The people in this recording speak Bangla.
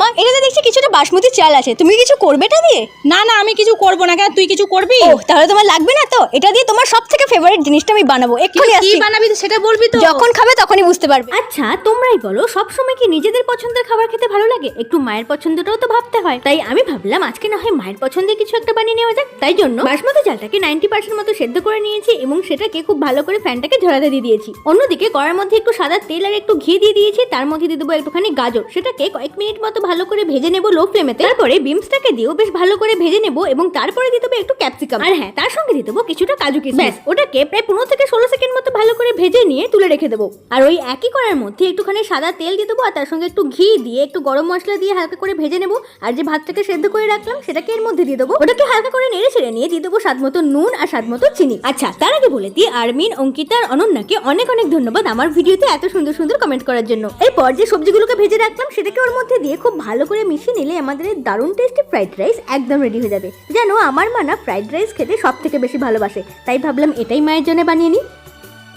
মা এটাতে দেখছি কিছুটা বাসমতি চাল আছে। তুমি কিছু করবে এটা দিয়ে? না না আমি কিছু করব না কেন? তুই কিছু করবি? ও তাহলে তোমার লাগবে না তো? এটা দিয়ে তোমার সব থেকে ফেভারিট জিনিসটা আমি বানাবো। এক্ষুনি কি আসছি। বানাবি সেটা বলবি তো। যখন খাবে তখনই বুঝতে পারবে। আচ্ছা তোমরাই বলো সব সময় কি নিজেদের পছন্দের খাবার খেতে ভালো লাগে? একটু মায়ের পছন্দটাও তো ভাবতে হয়। তাই আমি ভাবলাম আজকে না হয় মায়ের পছন্দের কিছু একটা বানিয়ে নেওয়া যাক। তাই জন্য বাসমতি চালটাকে নাইনটি পার্সেন্ট মতো সেদ্ধ করে নিয়েছি এবং সেটাকে খুব ভালো করে ফ্যানটাকে ঝরাতে দিয়ে দিয়েছি। অন্যদিকে কড়ার মধ্যে একটু সাদা তেল আর একটু ঘি দিয়ে দিয়েছি। তার মধ্যে দিয়ে দেবো একটুখানি গাজর। সেটাকে কয়েক মিনিট মতো ভালো করে ভেজে নেব লো ফ্লেমেতে। তারপরে বিমসটাকে দিয়েও বেশ ভালো করে ভেজে নেব এবং তারপরে দিয়ে দেবো একটু ক্যাপসিকাম। আর হ্যাঁ তার সঙ্গে দিয়ে দেবো কিছুটা কাজু কিশমিশ। ব্যাস ওটাকে প্রায় পনেরো থেকে ষোলো সেকেন্ড মতো ভালো করে ভেজে নিয়ে তুলে রেখে দেবো। আর ওই একই করার মধ্যে একটুখানি সাদা তেল দিয়ে দেবো আর তার সঙ্গে একটু ঘি দিয়ে একটু গরম মশলা দিয়ে হালকা করে ভেজে নেব। আর যে ভাতটাকে সেদ্ধ করে রাখলাম সেটাকে এর মধ্যে দিয়ে দেবো। ওটাকে হালকা করে নেড়ে ছেড়ে নিয়ে দিয়ে দেবো স্বাদ মতো নুন আর স্বাদ মতো চিনি। আচ্ছা তার আগে বলে দিই আরমিন অঙ্কিতা আর অনন্যাকে অনেক অনেক ধন্যবাদ আমার ভিডিওতে এত সুন্দর সুন্দর কমেন্ট করার জন্য। এরপর যে সবজিগুলোকে ভেজে রাখলাম সেটাকে ওর মধ্যে দিয়ে খুব ভালো করে মিশিয়ে নিলে আমাদের এই দারুণ টেস্টি ফ্রাইড রাইস একদম রেডি হয়ে যাবে। যেন আমার মানা ফ্রাইড রাইস খেতে সব থেকে বেশি ভালোবাসে। তাই ভাবলাম এটাই মায়ের জন্য বানিয়ে নিই।